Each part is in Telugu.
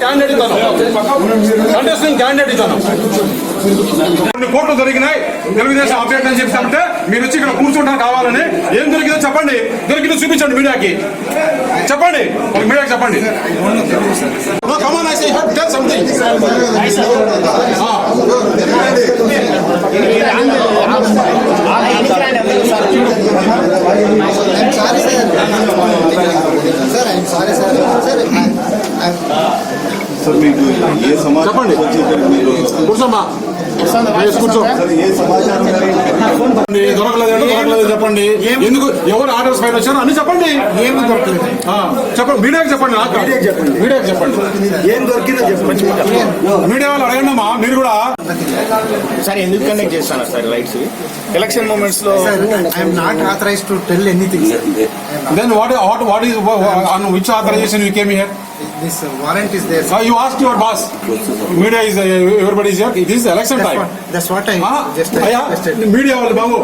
క్యాండిడేట్ ఇతను కంటెస్టింగ్ క్యాండిడేట్ ఇతను కొన్ని కోట్లు దొరికినాయి తెలుగుదేశం అప్డేట్ అని చెప్తామంటే మీరు వచ్చి ఇక్కడ కూర్చుంటారు కావాలని. ఏం దొరికిందో చెప్పండి. దొరికిందో చూపించండి మీడియాకి. చెప్పండి. ఒక మీడియాకి చెప్పండి. Sir I'm sorry sir sir sir మీకు ఏ సమాచారం చెప్పండి. కూర్చోమ్మా. దొరకలేదు దొరకలేదు చెప్పండి? ఎందుకు ఎవరు ఆర్డర్స్ పైన వచ్చారో అన్ని చెప్పండి. ఏమి దొరకలేదు. ఆ, చెప్పండి మీడియాకి చెప్పండి. మీడియాకి చెప్పండి. ఏం దొరికిందో చెప్పండి. మీడియా. వాళ్ళు అడగండి అమ్మా మీరు కూడా. సార్ ఎందుకు కండక్ట్ చేస్తాను sir lights? Election మూమెంట్స్లో sir I'm not authorise to tell anything sir then what what what is on which authorisation you came here this warrant is there you ask your boss media is everybody is it is election time that's what I just అయ్యా మీడియా వాళ్ళు బాబు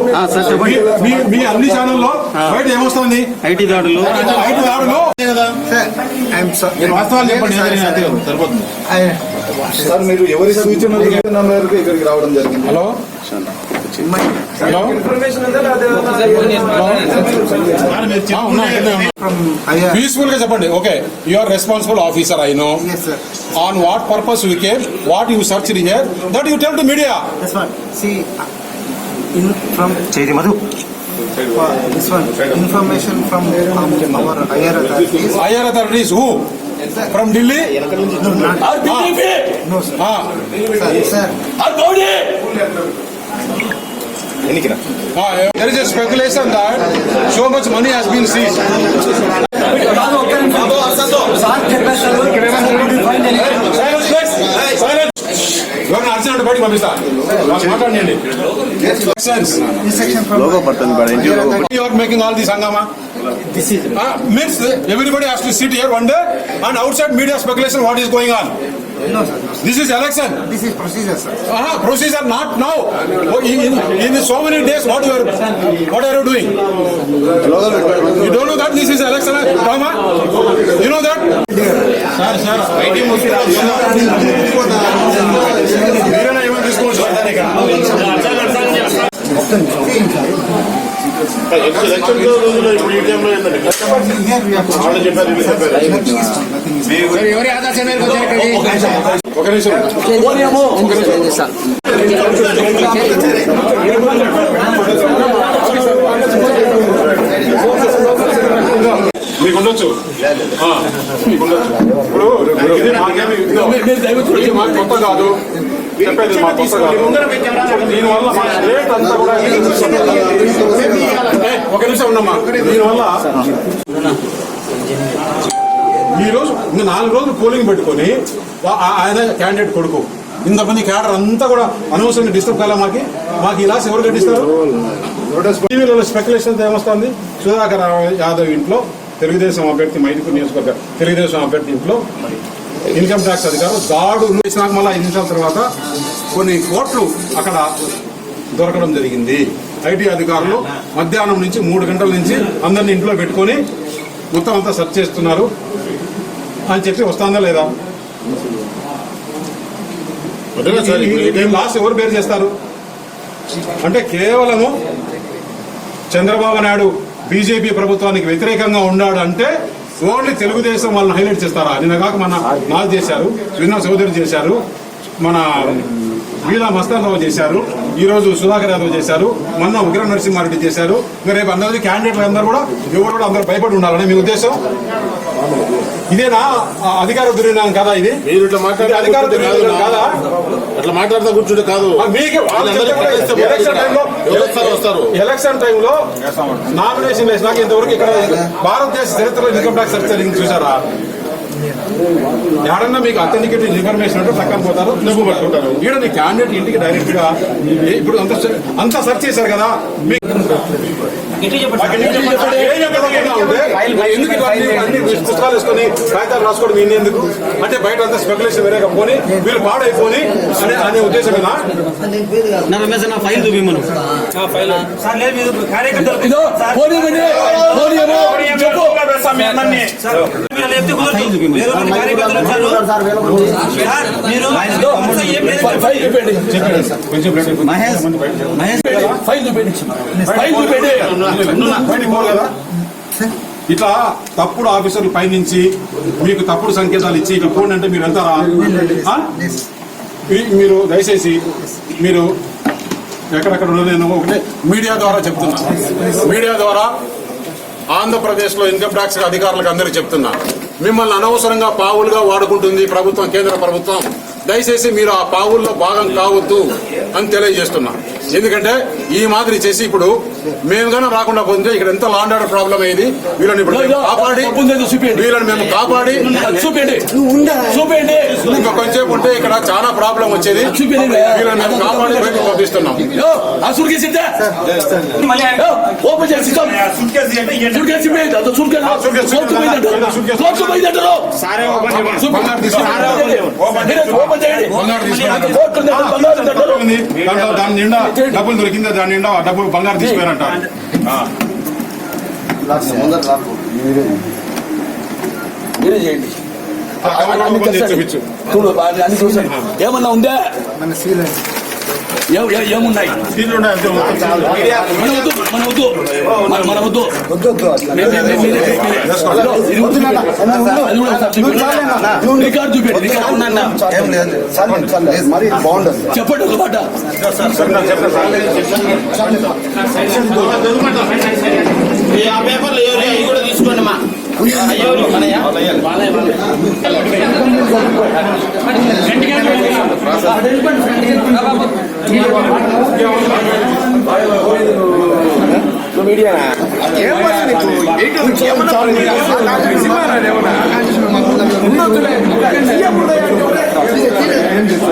మీ- మీ- మీ అన్ని ఛానల్లో బయట ఏమొస్తుంది? ఐటీ దాడులు. ఐదు దాడులు. మీరు వాస్తవాలు చెప్పండి సరిపోతుంది. సార్ మీరు ఎవరి సూచనల మేరకు ఇక్కడికి రావడం జరిగింది హలో పీస్ఫుల్గా చెప్పండి. Okay you are responsible officer I know on what purpose you came what you search here that you tell to media that's what see in from చేతి మధు this one information from our IR authorities IR authorities who from Delhi no sir sir ఎన్నికరా there is a speculation that so நினைக்கிறேன் there is a speculation that so much money has been seized You are making all this hangama. This is uh, means everybody has to sit here one day and outside media speculation what is going on. No sir no This is election. This is procedure sir Uh, procedure not now. Oh, In, in, in so many days, what you are, what are you doing? Logo పెట్టారు You don't know that this is election, Rama? You know that? Sir, sir, ID మీరైనా ఏమైనా తీసుకోవచ్చు ఎలక్షన్ రోజుల్లో ఇప్పుడు ఒక నిమిషం మీకు ఉండొచ్చు మీకు ఉండొచ్చు. ఇప్పుడు మాకేమి మాకు కొత్త కాదు చెప్పేది మాకు కొత్త కాదు దీనివల్ల మా అంతా కూడా ఒక నిమిషం ఉన్నమ్మా దీనివల్ల ఈ రోజు ఇంకా నాలుగు రోజులు పోలింగ్ పెట్టుకొని ఆయన క్యాండిడేట్ కొడుకు. ఇంతమంది క్యాడర్ అంతా కూడా అనవసరంగా డిస్టర్బ్ కాలే మాకి? మాకు ఇలా ఎవరు కట్టిస్తారు టీవీలలో స్పెక్యులేషన్ ఏమొస్తుంది సుధాకర్ యాదవ్ ఇంట్లో తెలుగుదేశం అభ్యర్థి మైదుకూరు నియోజకవర్గ తెలుగుదేశం అభ్యర్థి ఇంట్లో ఇన్కమ్ ట్యాక్స్ అధికారులు దాడులు చేసినాక మళ్ళీ ఐదు నిమిషాల తర్వాత కొన్ని కోట్లు అక్కడ దొరకడం జరిగింది. ఐటీ అధికారులు మధ్యాహ్నం నుంచి మూడు గంటల నుంచి అందరిని ఇంట్లో పెట్టుకొని మొత్తం అంతా సెర్చ్ చేస్తున్నారు. అని చెప్పి వస్తుందా లేదా? ఈ లాస్ ఎవరు బేర్ చేస్తారు? అంటే కేవలము చంద్రబాబు నాయుడు బీజేపీ ప్రభుత్వానికి వ్యతిరేకంగా ఉన్నాడు అంటే ఓన్లీ తెలుగుదేశం వాళ్ళని హైలైట్ చేస్తారా? నిన్న కాక మన నాజ్ చేశారు విన్నా చౌదరి చేశారు మన వీలా మస్తానరావు చేశారు ఈ రోజు సుధాకర్ యాదవ్ చేశారు మొన్న ఉగ్ర నరసింహారెడ్డి చేశారు రేపు అందరి క్యాండిడేట్లు అందరూ కూడా ఎవరు కూడా అందరూ భయపడి ఉండాలని మీ ఉద్దేశం? ఇదేనా? అధికార దుర్వినియోగం కదా ఇది? మీరు ఇట్లా ఇది అధికార దుర్వినియోగం కాదా? అట్లా మాట్లాడుతూ కూర్చుంటే కాదు. మీకే ఎలక్షన్ వస్తారో? ఎలక్షన్ టైంలో నామినేషన్ వేసినాక ఇంతవరకు ఇక్కడ భారతదేశ చరిత్రలో ఇన్కమ్ ట్యాక్స్ చరిత్ర చూసారా? ఎక్కడన్నా మీకు అథెంటికేట్ ఇన్ఫర్మేషన్ ఉంటే పక్కన పోతారు డబ్బు పట్టుకుంటారు. నీ క్యాండిడేట్ ఇంటికి డైరెక్ట్గా ఇప్పుడు అంత అంతా సెర్చ్ చేశారు కదా మీకు పుస్తకాలు వేసుకొని కాగితాలు రాసుకోవడం ఎందుకు అంటే బయట అంతా స్పెక్యులేషన్ వేరేగా పోని వీళ్ళు పాడైపోని అనే అనే ఉద్దేశమేనా? నా రమేష్ నా ఫైల్ లేదు మీరు కార్యకర్తలు. Sir. Mahesh. Mahesh file file ఇట్లా తప్పుడు ఆఫీసర్లు పైనుంచి మీకు తప్పుడు సంకేతాలు ఇచ్చి ఇట్లా పోండి అంటే మీరు వెళ్తారా మీరు దయచేసి మీరు ఎక్కడెక్కడ ఉన్నది నేను ఒకటే మీడియా ద్వారా చెప్తున్నా మీడియా ద్వారా ఆంధ్రప్రదేశ్లో ఇన్కమ్ ట్యాక్స్ అధికారులకు అందరికీ చెప్తున్నా. మిమ్మల్ని అనవసరంగా పావులుగా వాడుకుంటుంది ప్రభుత్వం కేంద్ర ప్రభుత్వం. దయచేసి మీరు ఆ పావుల్లో భాగం కావద్దు అని తెలియజేస్తున్నా. ఎందుకంటే ఈ మాదిరి చేసి ఇప్పుడు మేము గానీ రాకుండా పోతే ఇక్కడ ఎంత లాండ్ ఆర్డర్ ప్రాబ్లం అయ్యింది వీళ్ళని ఇప్పుడు మేము కాపాడి వీళ్ళని మేము కాపాడి చూపండి చూపండి ఇంకా కొంచెంసేపు ఉంటే ఇక్కడ చాలా ప్రాబ్లం వచ్చేది. వీళ్ళని మేము కాపాడి బయటకు పంపిస్తున్నాం. ఓపెన్ బంగారు చేయండి. దాని నిండా డబ్బులు దొరికిందా దాని నిండా ఆ డబ్బులు బంగారు. మీరే చేయండి చూడు అన్ని చూసాను ఏమన్నా ఉందా ఏమున్నాయి. మన వద్దు మన వద్దు. రికార్డు రికార్డు చెప్పండి ఒక సార్. ఆ పేపర్లు ఎవరు అవి కూడా తీసుకోండి మా అయ్యో మనయ్య మీకేం తెలుసు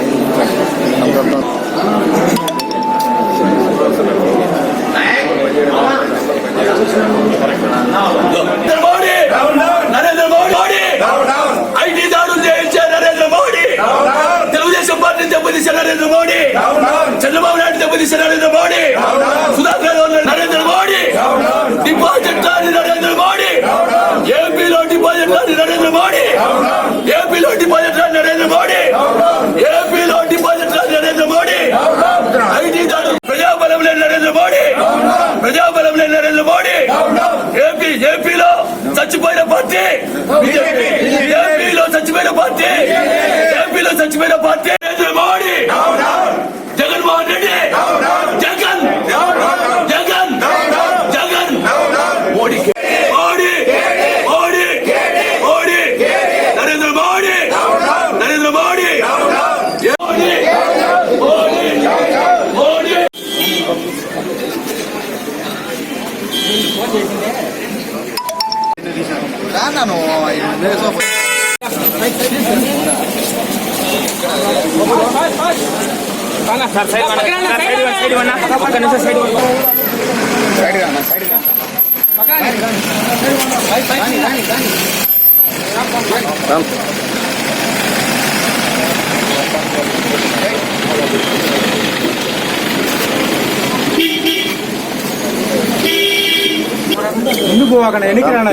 Narendra Modi Narendra Modi IT దాడులు చేయించే నరేంద్ర మోడీ తెలుగుదేశం పార్టీ దెబ్బతీసే నరేంద్ర మోడీ చంద్రబాబు నాయుడు దెబ్బతీసే నరేంద్ర మోడీ సుధాకర్ రావు నరేంద్ర మోడీ డిపాజిట్ రాని నరేంద్ర మోడీ ఏపీలో డిపాజిట్ రాని నరేంద్ర మోడీ ఏపీలో డిపాజిట్ రాని నరేంద్ర మోడీ ఏపీలో డిపాజిట్ రాని నరేంద్ర మోడీ ఐటీ దాడులు ప్రజాబలం లేని నరేంద్ర మోడీ ప్రజాబలం లేని నరేంద్ర మోడీ ఏపీ ఏపీలో చచ్చిపోయిన పార్టీ బీజేపీ ఏపీలో చచ్చిపోయిన పార్టీ ఏపీలో చచ్చిపోయిన పార్టీ నరేంద్ర మోడీ జగన్మోహన్ రెడ్డి జగన్ జగన్ జగన్ మోడీ మోడీ మోడీ మోడీ నరేంద్ర మోడీ నరేంద్ర మోడీ మోడీ మోడీ మోడీ రాను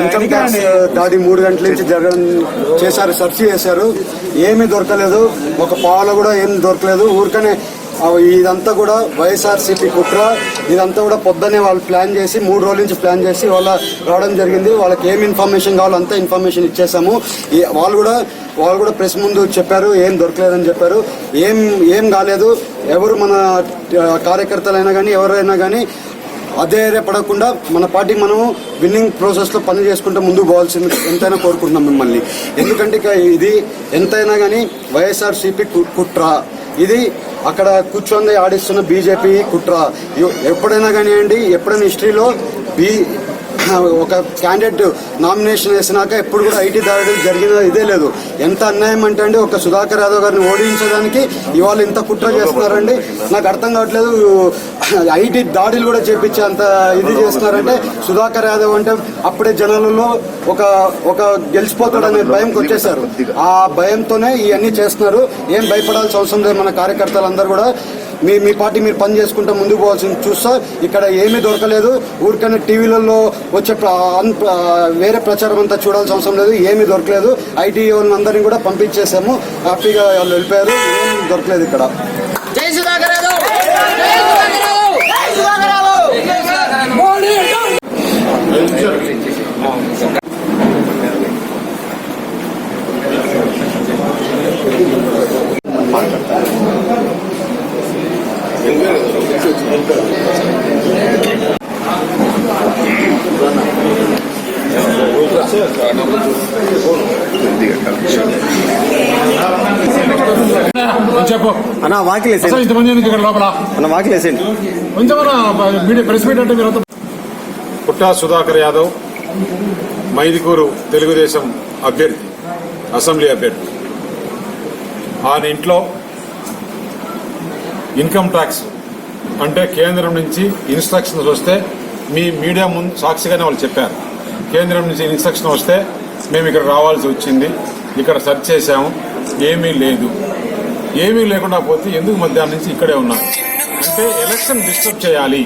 ఇన్కమ్ ట్యాక్స్ దాడి మూడు గంటల నుంచి జరగడం చేశారు సెర్చ్ చేశారు. ఏమీ దొరకలేదు. ఒక పావులో కూడా ఏం దొరకలేదు. ఊరికనే ఇదంతా కూడా వైఎస్ఆర్సీపీ కుట్ర. ఇదంతా కూడా పొద్దున్నే వాళ్ళు ప్లాన్ చేసి మూడు రోజుల నుంచి ప్లాన్ చేసి వాళ్ళ రావడం జరిగింది. వాళ్ళకి ఏం ఇన్ఫర్మేషన్ కావాలో అంతా ఇన్ఫర్మేషన్ ఇచ్చేసాము. వాళ్ళు కూడా వాళ్ళు కూడా ప్రెస్ ముందు చెప్పారు ఏం దొరకలేదని చెప్పారు. ఏం ఏం కాలేదు. ఎవరు మన కార్యకర్తలైనా కానీ ఎవరైనా కానీ అధైర్యపడకుండా మన పార్టీ మనం విన్నింగ్ ప్రాసెస్లో పని చేసుకుంటే ముందుకు పోవాల్సింది. ఎంతైనా కోరుకుంటున్నాం మిమ్మల్ని. ఎందుకంటే ఇక ఇది ఎంతైనా కానీ వైఎస్ఆర్సీపీ కుట్ర. ఇది అక్కడ కూర్చొని ఆడిస్తున్న బీజేపీ కుట్ర. ఎప్పుడైనా కానివ్వండి ఎప్పుడైనా హిస్టరీలో బీ ఒక క్యాండిడేట్ నామినేషన్ వేసినాక ఎప్పుడు కూడా ఐటీ దాడి జరిగిన ఇదే లేదు. ఎంత అన్యాయం అంటే అండి ఒక సుధాకర్ యాదవ్ గారిని ఓడించడానికి ఇవాళ ఇంత కుట్ర చేస్తున్నారండి. నాకు అర్థం కావట్లేదు ఐటీ దాడులు కూడా చేపించే అంత ఇది చేస్తున్నారంటే సుధాకర్ యాదవ్ అంటే అప్పుడే జనాలలో ఒక ఒక గెలిచిపోతాడనే భయంకి వచ్చేసారు ఆ భయంతోనే ఇవన్నీ చేస్తున్నారు. ఏం భయపడాల్సిన అవసరం లేదు మన కార్యకర్తలందరూ కూడా. మీ మీ పార్టీ మీరు పని చేసుకుంటూ ముందుకు పోవాల్సింది చూస్తా. ఇక్కడ ఏమీ దొరకలేదు. ఊరికనే టీవీలలో వచ్చే వేరే ప్రచారం అంతా చూడాల్సిన అవసరం లేదు. ఏమీ దొరకలేదు. ఐటీ వాళ్ళందరినీ కూడా పంపించేసాము. హ్యాపీగా వాళ్ళు వెళ్ళిపోయారు. ఏమీ దొరకలేదు ఇక్కడ. చెప్పు. అన్న వాకిలేసేయండి అసలు ఇంతమంది ఎందుకు ఇక్కడ లోపల? అన్న వాకిలేసేయండి కొంచెం మీడియా ప్రెస్ మీట్ అంటే మీరు పుట్టా సుధాకర్ యాదవ్ మైదుకూరు తెలుగుదేశం అభ్యర్థి అసెంబ్లీ అభ్యర్థి. ఆయన ఇంట్లో ఇన్కమ్ ట్యాక్స్ అంటే కేంద్రం నుంచి ఇన్స్ట్రక్షన్స్ వస్తే మీ మీడియా ముందు సాక్షిగానే వాళ్ళు చెప్పారు. కేంద్రం నుంచి ఇన్స్ట్రక్షన్ వస్తే మేము ఇక్కడ రావాల్సి వచ్చింది. ఇక్కడ సెర్చ్ చేశాము. ఏమీ లేదు. ఏమీ లేకుండా పోతే ఎందుకు మధ్యాహ్నం నుంచి ఇక్కడే ఉన్నారు? అంటే ఎలక్షన్ డిస్టర్బ్ చేయాలి.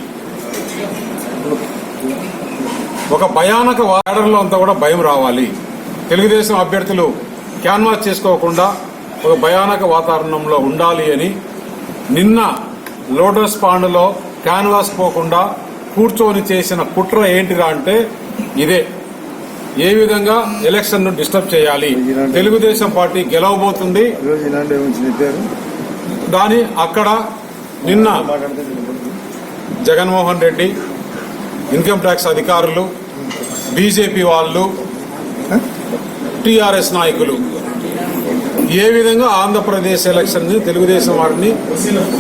ఒక భయానక వాడర్లో అంతా కూడా భయం రావాలి. తెలుగుదేశం అభ్యర్థులు క్యాన్వాస్ చేసుకోకుండా ఒక భయానక వాతావరణంలో ఉండాలి అని నిన్న లోటస్ పాండ్లో క్యాన్వాస్ పోకుండా కూర్చొని చేసిన కుట్ర ఏంటిరా అంటే ఇదే. ఏ విధంగా ఎలక్షన్ను డిస్టర్బ్ చేయాలి? తెలుగుదేశం పార్టీ గెలవబోతుంది. దాని అక్కడ నిన్న జగన్మోహన్ రెడ్డి ఇన్కమ్ ట్యాక్స్ అధికారులు బీజేపీ వాళ్ళు టిఆర్ఎస్ నాయకులు ఏ విధంగా ఆంధ్రప్రదేశ్ ఎలక్షన్ తెలుగుదేశం వారిని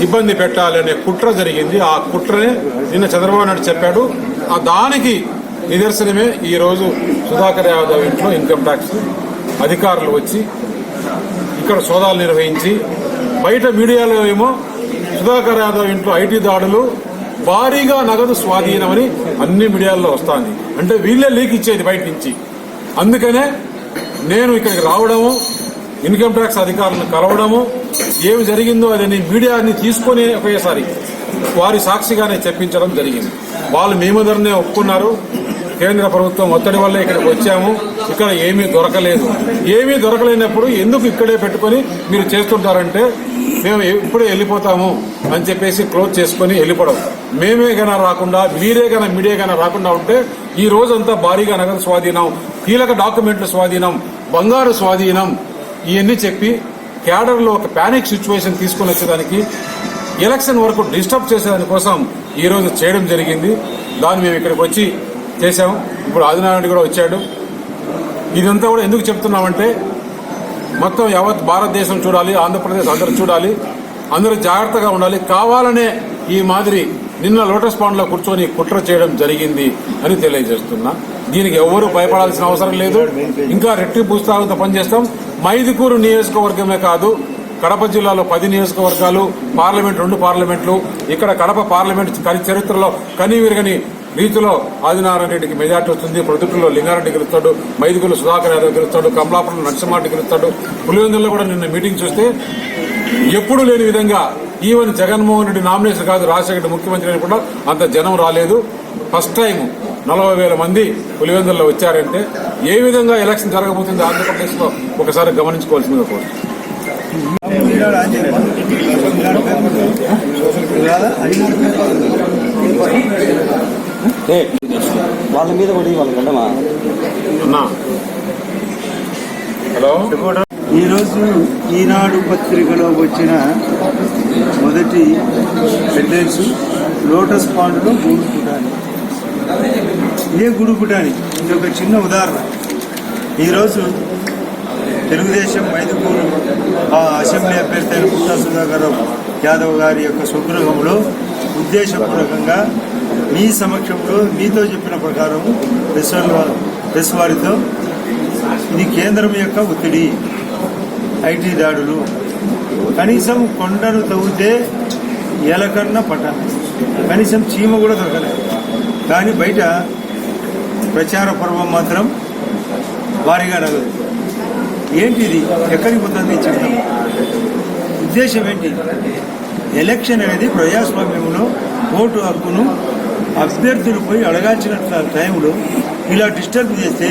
ఇబ్బంది పెట్టాలనే కుట్ర జరిగింది. ఆ కుట్రనే నిన్న చంద్రబాబు నాయుడు చెప్పాడు. ఆ దానికి నిదర్శనమే ఈ రోజు సుధాకర్ యాదవ్ ఇంట్లో ఇన్కమ్ ట్యాక్స్ అధికారులు వచ్చి ఇక్కడ సోదాలు నిర్వహించి బయట మీడియాలో ఏమో సుధాకర్ యాదవ్ ఇంట్లో ఐటీ దాడులు భారీగా నగదు స్వాధీనమని అన్ని మీడియాల్లో వస్తాంది. అంటే వీళ్ళే లీక్ ఇచ్చేది బయట నుంచి. అందుకనే నేను ఇక్కడికి రావడము ఇన్కమ్ ట్యాక్స్ అధికారులను కలవడము ఏమి జరిగిందో అదని మీడియాని తీసుకొని ఒకేసారి వారి సాక్షిగానే చెప్పించడం జరిగింది. వాళ్ళు మేము ముందరనే ఒప్పుకున్నారు. కేంద్ర ప్రభుత్వం ఒత్తిడి వల్ల ఇక్కడికి వచ్చాము. ఇక్కడ ఏమీ దొరకలేదు. ఏమీ దొరకలేనప్పుడు ఎందుకు ఇక్కడే పెట్టుకొని మీరు చేస్తుంటారంటే మేము ఇప్పుడే వెళ్ళిపోతాము అని చెప్పేసి క్లోజ్ చేసుకొని వెళ్ళిపోవడం. మేమే గన రాకుండా మీరే గన మీడియా గన రాకుండా ఉంటే ఈ రోజంతా భారీగా నగదు స్వాధీనం కీలక డాక్యుమెంట్ల స్వాధీనం బంగారు స్వాధీనం ఇవన్నీ చెప్పి క్యాడర్లో ఒక ప్యానిక్ సిచ్యువేషన్ తీసుకొని వచ్చేదానికి ఎలక్షన్ వరకు డిస్టర్బ్ చేసేదాని కోసం చేయడం జరిగింది. దాన్ని మేము ఇక్కడికి వచ్చి చేశాము ఇప్పుడు ఆదినారాయణ కూడా వచ్చాడు. ఇదంతా కూడా ఎందుకు చెప్తున్నామంటే మొత్తం యావత్ భారతదేశం చూడాలి ఆంధ్రప్రదేశ్ అందరూ చూడాలి అందరూ జాగ్రత్తగా ఉండాలి. కావాలనే ఈ మాదిరి నిన్న లోటస్ పాండ్లో కూర్చొని కుట్ర చేయడం జరిగింది అని తెలియజేస్తున్నా. దీనికి ఎవరు భయపడాల్సిన అవసరం లేదు. ఇంకా రెట్టింపు ఉత్సాహంతో పనిచేస్తాం. మైదుకూరు నియోజకవర్గమే కాదు కడప జిల్లాలో పది నియోజకవర్గాలు పార్లమెంట్ రెండు పార్లమెంట్లు. ఇక్కడ కడప పార్లమెంట్ చరిత్రలో కనివిరగని రీతిలో ఆదినారాయణ రెడ్డికి మెజార్టీ వస్తుంది. ప్రొద్దుట్లో లింగారెడ్డి గెలుస్తాడు మైదుగులు సుధాకర్ యాదవ్ గెలుస్తాడు కమలాపురం నరసింహారెడ్డి గెలుస్తాడు. పులివెందుల్లో కూడా నిన్న మీటింగ్ చూస్తే ఎప్పుడూ లేని విధంగా ఈవెన్ జగన్మోహన్ రెడ్డి నామినేషన్ కాదు రాజశేఖర ముఖ్యమంత్రి అని కూడా అంత జనం రాలేదు. ఫస్ట్ టైం నలభై వేల మంది పులివెందుల్లో వచ్చారంటే ఏ విధంగా ఎలక్షన్ జరగబోతుంది ఆంధ్రప్రదేశ్లో ఒకసారి గమనించుకోవాల్సిందిగా రాదా వాళ్ళ మీద పడి వాళ్ళ గడ్డమా హలో? ఈరోజు ఈనాడు పత్రికలో వచ్చిన మొదటి హెడ్లైన్స్ లోటస్ పాండ్లో గూడు పుటాని ఏ గూడు పుటాని ఇది ఒక చిన్న ఉదాహరణ. ఈరోజు తెలుగుదేశం మైదుకూరు ఆ అసెంబ్లీ అభ్యర్థి అయిన పుట్టా సుధాకర్ యాదవ్ గారి యొక్క స్వగృహంలో ఉద్దేశపూర్వకంగా మీ సమక్షంలో మీతో చెప్పిన ప్రకారం ప్రెస్ వారితో ఇది కేంద్రం యొక్క ఒత్తిడి. ఐటీ దాడులు. కనీసం కొండను తవ్వితే ఎలకన్న పట్ట. కనీసం చీమ కూడా దొరకలేదు కానీ బయట ప్రచార పర్వం మాత్రం భారీగా నగదు. ఏంటిది? ఎక్కడికి పోతుంది? చెప్తాం ఉద్దేశం ఏంటి? ఎలక్షన్ అనేది ప్రజాస్వామ్యంలో ఓటు హక్కును అభ్యర్థులు పోయి అడగాల్సిన టైంలో ఇలా డిస్టర్బ్ చేస్తే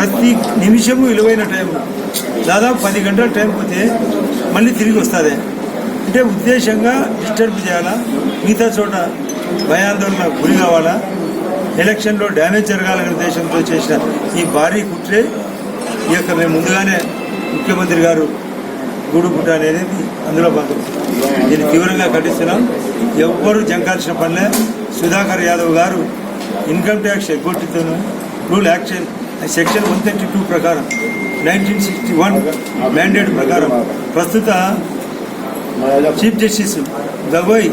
ప్రతి నిమిషము విలువైన టైం దాదాపు పది గంటల టైం పోతే మళ్ళీ తిరిగి వస్తుంది. అంటే ఉద్దేశంగా డిస్టర్బ్ చేయాలా? మిగతా చోట భయాందోళన గురి కావాలా? ఎలక్షన్లో డ్యామేజ్ జరగాలనే ఉద్దేశంతో చేసిన ఈ భారీ కుట్రే ఈ యొక్క మేము ముందుగానే ముఖ్యమంత్రి గారు గూడు గుట్ట అనేది అందులో భాగం. దీన్ని తీవ్రంగా ఖండిస్తున్నాం. ఎవ్వరూ జంకాల్సిన పనిలే. Sudhakar Yadav garu income tax ఎగ్గొట్టితోనూ rule action section one thirty two ప్రకారం నైన్టీన్ సిక్స్టీ వన్ మ్యాండేట్ ప్రకారం ప్రస్తుత చీఫ్ జస్టిస్ గవై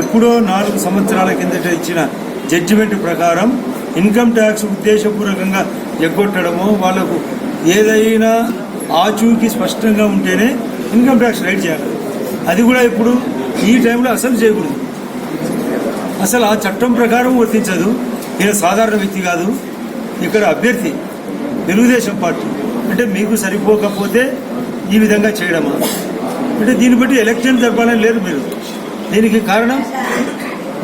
ఎప్పుడో నాలుగు సంవత్సరాల కిందట ఇచ్చిన జడ్జిమెంట్ ప్రకారం ఇన్కమ్ ట్యాక్స్ ఉద్దేశపూర్వకంగా ఎగ్గొట్టడము వాళ్ళకు ఏదైనా ఆచూకీ స్పష్టంగా ఉంటేనే ఇన్కమ్ ట్యాక్స్ రైట్ చేయాలి. అది కూడా ఇప్పుడు ఈ టైంలో అసలు చేయకూడదు. అసలు ఆ చట్టం ప్రకారం వర్తించదు. ఈయన సాధారణ వ్యక్తి కాదు. ఇక్కడ అభ్యర్థి తెలుగుదేశం పార్టీ. అంటే మీకు సరిపోకపోతే ఈ విధంగా చేయడమా? అంటే దీన్ని బట్టి ఎలక్షన్ జరపాలని లేదు మీరు. దీనికి కారణం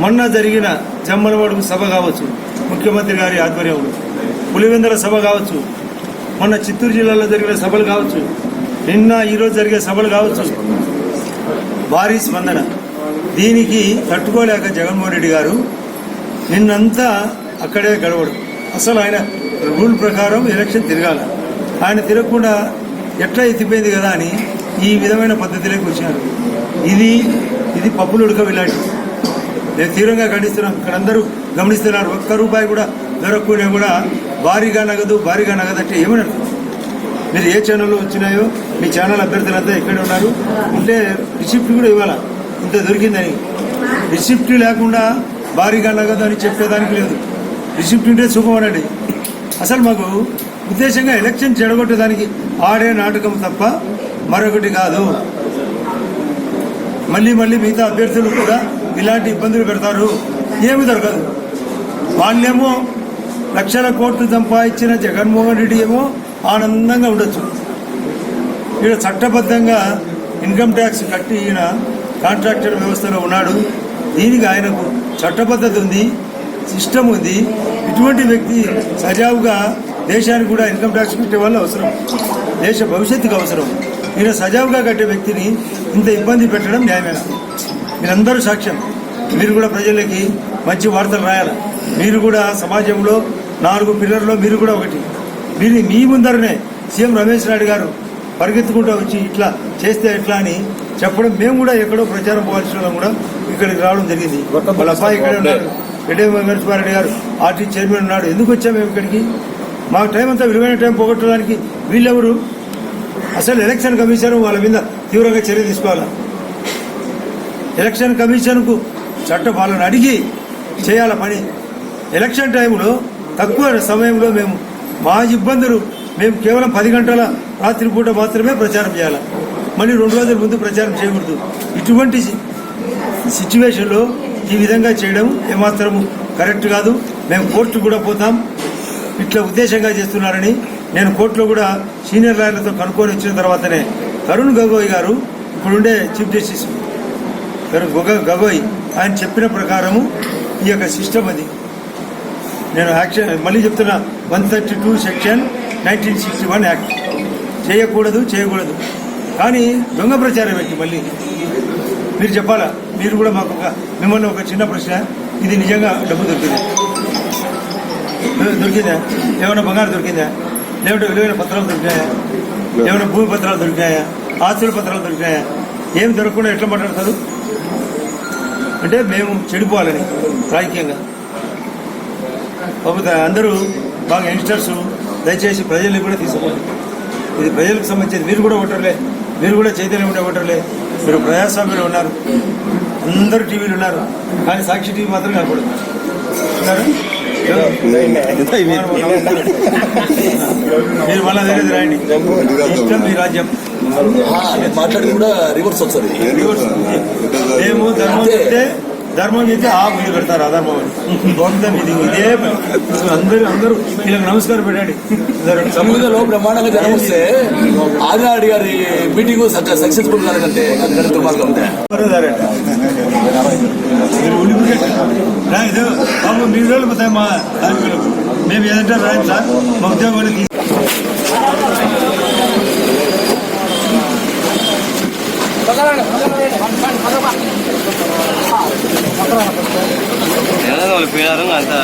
మొన్న జరిగిన జమ్మలవాడు సభ కావచ్చు ముఖ్యమంత్రి గారి ఆధ్వర్యంలో. పులివెందల సభ కావచ్చు మొన్న చిత్తూరు జిల్లాలో జరిగిన సభలు కావచ్చు నిన్న ఈరోజు జరిగే సభలు కావచ్చు. భారీ స్పందన. దీనికి తట్టుకోలేక జగన్మోహన్ రెడ్డి గారు నిన్నంతా అక్కడే గడవడం. అసలు ఆయన రూల్ ప్రకారం ఎలక్షన్ తిరగాల. ఆయన తిరగకుండా ఎట్లా ఎత్తిపోయింది కదా అని ఈ విధమైన పద్ధతిలోకి వచ్చారు. ఇది ఇది పప్పులు ఉడక ఇలాంటి నేను తీవ్రంగా ఖండిస్తున్నాను. ఇక్కడ అందరూ గమనిస్తున్నారు. ఒక్క రూపాయి కూడా దొరకకుండా కూడా భారీగా నగదు భారీగా నగదు అంటే ఏమని మీరు ఏ ఛానల్లో వచ్చినాయో మీ ఛానల్ అభ్యర్థులంతా ఎక్కడ ఉన్నారు. అంటే రిసిప్ట్ కూడా ఇవ్వాలా. ఇంత దొరికిందని. రిసిప్ట్ లేకుండా భారీగా నగదు అని చెప్పేదానికి లేదు. రిసిప్ట్ ఉంటే శుభమనండి. అసలు మాకు ఉద్దేశంగా ఎలక్షన్ చెడగొట్టేదానికి ఆడే నాటకం తప్ప మరొకటి కాదు. మళ్ళీ మళ్ళీ మిగతా అభ్యర్థులు కూడా ఇలాంటి ఇబ్బందులు పెడతారు. ఏమి దొరకదు. వాళ్ళేమో లక్షల కోట్లు సంపాదించిన జగన్మోహన్ రెడ్డి ఏమో ఆనందంగా ఉండొచ్చు. ఈయన చట్టబద్ధంగా ఇన్కమ్ ట్యాక్స్ కట్టి ఈయన కాంట్రాక్టర్ వ్యవస్థలో ఉన్నాడు. దీనికి ఆయనకు చట్టబద్ధత ఉంది సిస్టమ్ ఉంది. ఇటువంటి వ్యక్తి సజావుగా దేశానికి కూడా ఇన్కమ్ ట్యాక్స్ కట్టే వాళ్ళు అవసరం. దేశ భవిష్యత్తుకు అవసరం. ఈయన సజావుగా కట్టే వ్యక్తిని ఇంత ఇబ్బంది పెట్టడం న్యాయమేనా మీరందరూ సాక్ష్యం. మీరు కూడా ప్రజలకి మంచి వార్తలు రాయాలి. మీరు కూడా సమాజంలో నాలుగు పిల్లర్లో మీరు కూడా ఒకటి. మీరు మీ ముందరనే సీఎం రమేష్ నాయుడు గారు పరిగెత్తుకుంటూ వచ్చి ఇట్లా చేస్తే ఎట్లా అని చెప్పడం మేము కూడా ఎక్కడో ప్రచారం పోవాల్సిన కూడా ఇక్కడికి రావడం జరిగింది. వాళ్ళ అబ్బాయి ఇక్కడే ఉన్నాడు రెడ్డి వెంకటస్వారెడ్డి గారు ఆర్టీ చైర్మన్ ఉన్నాడు. ఎందుకు వచ్చాము మేము ఇక్కడికి? మా టైం అంతా విలువైన టైం పోగొట్టడానికి వీళ్ళెవరు? అసలు ఎలక్షన్ కమిషన్ వాళ్ళ మీద తీవ్రంగా చర్య తీసుకోవాలి? ఎలక్షన్ కమిషన్కు చట్ట వాళ్ళని అడిగి చేయాల పని. ఎలక్షన్ టైంలో తక్కువ సమయంలో మేము మా ఇబ్బందులు మేము కేవలం పది గంటల రాత్రిపూట మాత్రమే ప్రచారం చేయాలి? మళ్ళీ రెండు రోజుల ముందు ప్రచారం చేయకూడదు. ఇటువంటి సిచ్యువేషన్లో ఈ విధంగా చేయడం ఏమాత్రం కరెక్ట్ కాదు. మేము కోర్టు కూడా పోతాం. ఇట్లా ఉద్దేశంగా చేస్తున్నారని నేను కోర్టులో కూడా సీనియర్ లాయర్లతో కనుక్కొని వచ్చిన తర్వాతనే తరుణ్ గగోయ్ గారు ఇప్పుడుండే చీఫ్ జస్టిస్ గగోయ్ ఆయన చెప్పిన ప్రకారము ఈ యొక్క సిస్టమ్ అది. నేను యాక్షన్ మళ్ళీ చెప్తున్నా one thirty two section nineteen sixty one act. చేయకూడదు చేయకూడదు. కానీ దొంగ ప్రచారం ఏంటి మళ్ళీ? మీరు చెప్పాలా? మీరు కూడా మాకు ఒక మిమ్మల్ని ఒక చిన్న ప్రశ్న. ఇది నిజంగా డబ్బు దొరికింది? దొరికిందా? ఏమైనా బంగారం దొరికిందా? లేకుంటే విలువైన పత్రాలు దొరికినాయా? ఏమైనా భూమి పత్రాలు దొరికినాయా? ఆస్తుల పత్రాలు దొరికినాయా? ఏం దొరకకుండా ఎట్లా మాట్లాడతారు? అంటే మేము చెడిపోవాలని రాజకీయంగా కాకపోతే అందరూ బాగా యంగ్స్టర్స్ దయచేసి ప్రజల్ని కూడా తీసుకోండి. ఇది ప్రజలకు సంబంధించింది. మీరు కూడా ఓటర్లే. మీరు కూడా చైతన్యం ఉండే ఓటర్లే. మీరు ప్రజాస్వామ్యంలో ఉన్నారు. అందరూ టీవీలు ఉన్నారు. కానీ సాక్షి టీవీ మాత్రం కనపడదు ఉన్నారు? మీరు మళ్ళా దగ్గర రాయండి. ఇష్టం మీ రాజ్యం. మాట్లాడి కూడా రివర్స్ వస్తుంది. మేము ధర్మం చెప్తే ధర్మం చెప్తే ఆ ముందు పెడతారు అధర్మం అని ఇది ఇదే. అందరూ అందరూ వీళ్ళకి నమస్కారం పెట్టండి. సమూహంలో బ్రహ్మాండంగా జనం వస్తే ఆదినాడు గారి మీటింగ్ సక్సెస్ఫుల్ కాదంటే దుర్మార్గం ఉంటే సరే. మీరు ఉలిపిగట్టు. రా, ఇదో, బాబు మీ రోజులు పోతాయి మా కార్మికులకు మేము ఏదంటే రాయం సార్ మా ఉద్యోగాన్ని తీసి వాళ్ళు పోయారు అంత